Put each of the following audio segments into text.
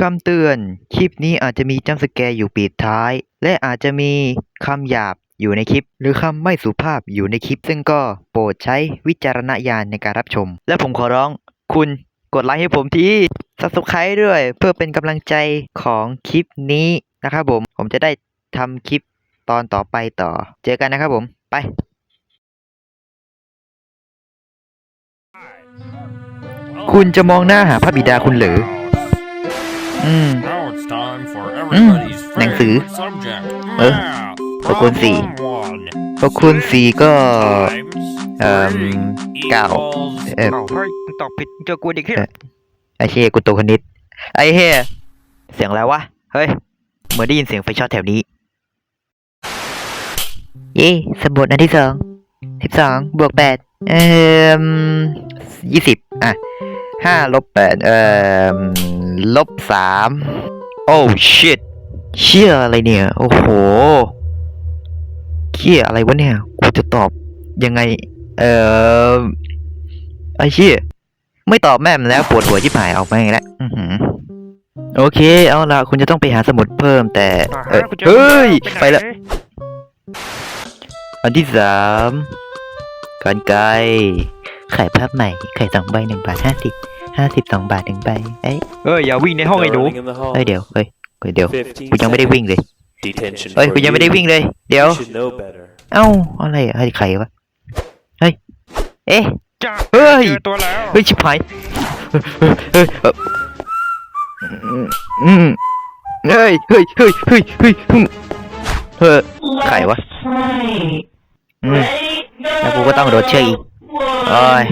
คำเตือน คลิปนี้อาจจะมีจัมสแกร์อยู่ปิดท้าย และอาจจะมีคำหยาบอยู่ในคลิป หรือคำไม่สุภาพอยู่ในคลิป ซึ่งก็โปรดใช้วิจารณญาณในการรับชม และผมขอร้องคุณกดไลค์ให้ผมที subscribe ด้วย เพื่อเป็นกำลังใจของคลิปนี้นะครับผม ผมจะได้ทำคลิปตอนต่อไปต่อ เจอกันนะครับผม ไป คุณจะมองหน้าหาพระบิดาคุณหรือ อืม Now it's time for อืม everybody's หนังสือ favorite subject. เออ Math. ขอบคุณสี่ Problem one. ขอบคุณสีก็ Times เอิ่ม three เก้า equals เอ่อ oh, เฮ้ยมึงตอบผิดเจอกูเด็กเฮียไอเช่กูตัวคณิตไอเฮ่เสียงอะไรวะ เฮ้ย เหมือนได้ยินเสียงไฟช็อตแถวนี้ เย่สมบทอันที่สองสิบสองบวกแปดเอ่อยี่สิบอะ ห้าลบแปดเอ่อลบสามโอ้ชิตเชี่ยอะไรเนี่ย โอ้โหเชี่ยอะไรวะเนี่ย กูจะตอบยังไง เอ่อไอเชี่ยไม่ตอบแม่มแล้วปวดหัวชิบหายออกมาอีกแล้วอื้อหือโอเค เอาละคุณจะต้องไปหาสมุดเพิ่มแต่อ่าเอ้ยฮะกูจอเฮ้ยหนไปละอันที่สามกันไกล ขายภาพใหม่ขายสองใบหนึ่งบาทห้าสิบห้าสิบสองบาทหนึ่งใบเอ้ยเฮ้ยอย่าวิ่งในห้องไอ้หนู Running in the hall. เอ้ยเดี๋ยวเฮ้ยเฮ้ยเดี๋ยว15กูยังไม่ได้วิ่งเลย Detention เฮ้ย for กูยังไม่ได้ you. วิ่งเลย เดี๋ยว You should know better. เอ้าอะไรอะให้ใครวะเฮ้ยเอ๊ะ จ้าเฮ้ยเจอตัวแล้ว เฮ้ยชิบหายเฮ้ยเฮ้ยอืมเฮ้ยเฮ้ยเฮ้ยเฮ้ยเฮ้ยเฮ้ยเฮ้ยใครวะอืมแล้วกูก็ต้องโดนเชื่ออีก โอ้ย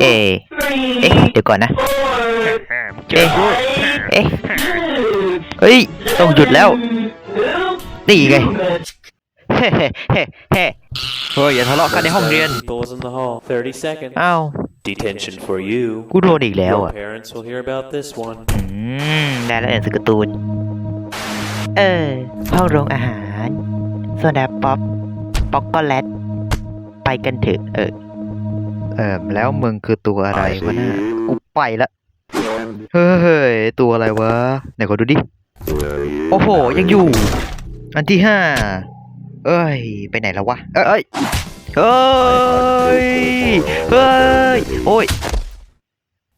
เอ๊ะเอ๊ะเดี๋ยวก่อนนะเจอกูเอ๊ะเฮ้ย ต้องหยุดแล้วนี่ไงเฮ้เฮ้เฮ้เฮ้เฮ้ยอย่าทะเลาะกันในห้องเรียน People is in the hall. 30 seconds. อ้าว Detention for you. กูโดนอีกแล้ว Your อะ parents will hear about this one. อืมได้แล้วอ่านสกการ์ตูนเออห้องโรงอาหารโซดาป๊อป ป๊อกโกแลต ไปกันเถอะเออ เออแล้วมึงคือตัวอะไรวะน่ะกูไปละ เฮ้ย ตัวอะไรวะ ไหนขอดูดิ โอ้โห ยังอยู่ อันที่ห้า เอ้ย ไปไหนแล้ววะ เอ้ย เอ้ย เฮ้ย โอ้ย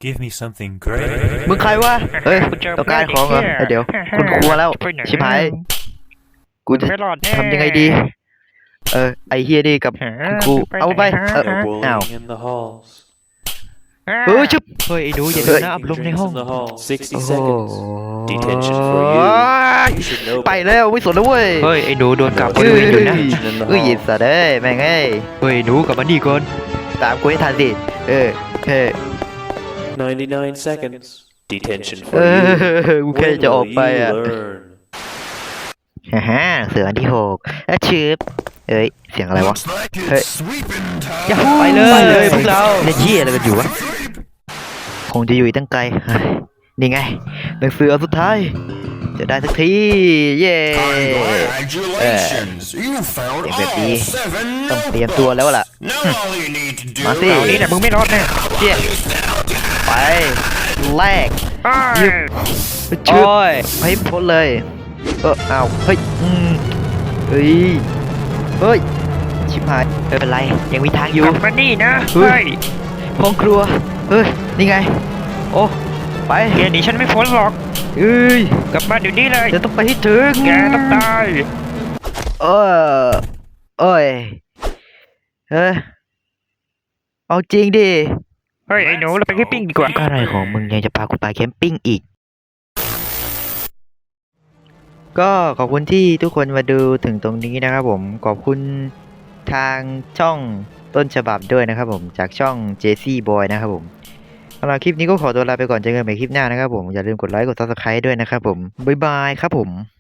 Give me something great. มึงใครวะ เฮ้ยกูเจอต้องการของเหรอเอ้ยเดี๋ยว คุณครัวแล้วไปไหนชิบหาย กูจะไม่รอดแน่ทำยังไงดี เออไอเฮียดีกับหาคุณครูเอาไปหเออ No อ้าว bullying in the halls. เฮ้ยชุบเฮ้ยไอ้หนูอย่าเฮ้เดิยนหน้าอับลมใน Drinks ห้อง in the hall. โอ้60โห seconds. Detention for you. You should know ไป better. แล้วไม่สนแล้วเว้ย เฮ้ยไอ้หนูโดนกักบเฮ้ริยเวณอยู่นะ Detention in the เอ้ย hall. สัตว์เอ้ยแม่งเอ้ยเฮ้ยหนูกลับมานี่ก่อนตามกูให้ทันสิเออเออ99 seconds. Detention เอ for you. อกูแค่จะออกไป Will you อะ learn? ฮ่าฮ่าเสืออันที่หกแล้วชืบ เอ้ย เสียงอะไรวะ Looks like Hey. it's sweeping time. อย่าไปเลยไปเลยพวกเราเล่นเหี้ยอะไรกันอยู่วะ คงจะอยู่อีกตั้งไกลเฮ้ยนี่ไงหนังสืออันสุดท้าย จะได้สักที เย้ Congratulations. You found Hey, baby. all seven ต้องเตรียมตัวแล้วล่ะ Now all you need to do มาสิคราวนี้แหละมึงไม่รอดแน่เชี่ยไป แลกอ้ายชื่อให้พ้นเลย เออเอาเฮ้ยอืมเฮ้ย เฮ้ย ชิบหายไม่เป็นไร ยังมีทางอยู่ กลับมานี่นะเฮ้เฮ้ย ยห้องครัว เฮ้ย นี่ไง โอ้ ไปแกหนีฉันไม่พ้นหรอก เอ้ยกลับมาเดี๋ยวนี้เลย จะต้องไปให้ถึงแกต้องตาย เออเอ้ยเฮ้ยเอาจริงดิ เฮ้ย ไอ้หนูเราไปแค่ปิ้งดีกว่า อะไรของมึงยังจะพากูไปแคมปิ้งอีก ก็ขอบคุณที่ทุกคนมาดูถึงตรงนี้นะครับผม ขอบคุณทางช่องต้นฉบับด้วยนะครับผมจากช่อง JC Boy นะครับผมสำหรับคลิปนี้ก็ขอตัวลาไปก่อนเจอกันใหม่คลิปหน้านะครับผม อย่าลืมกดไลค์กด Subscribe ด้วยนะครับผม บ๊ายบายครับผม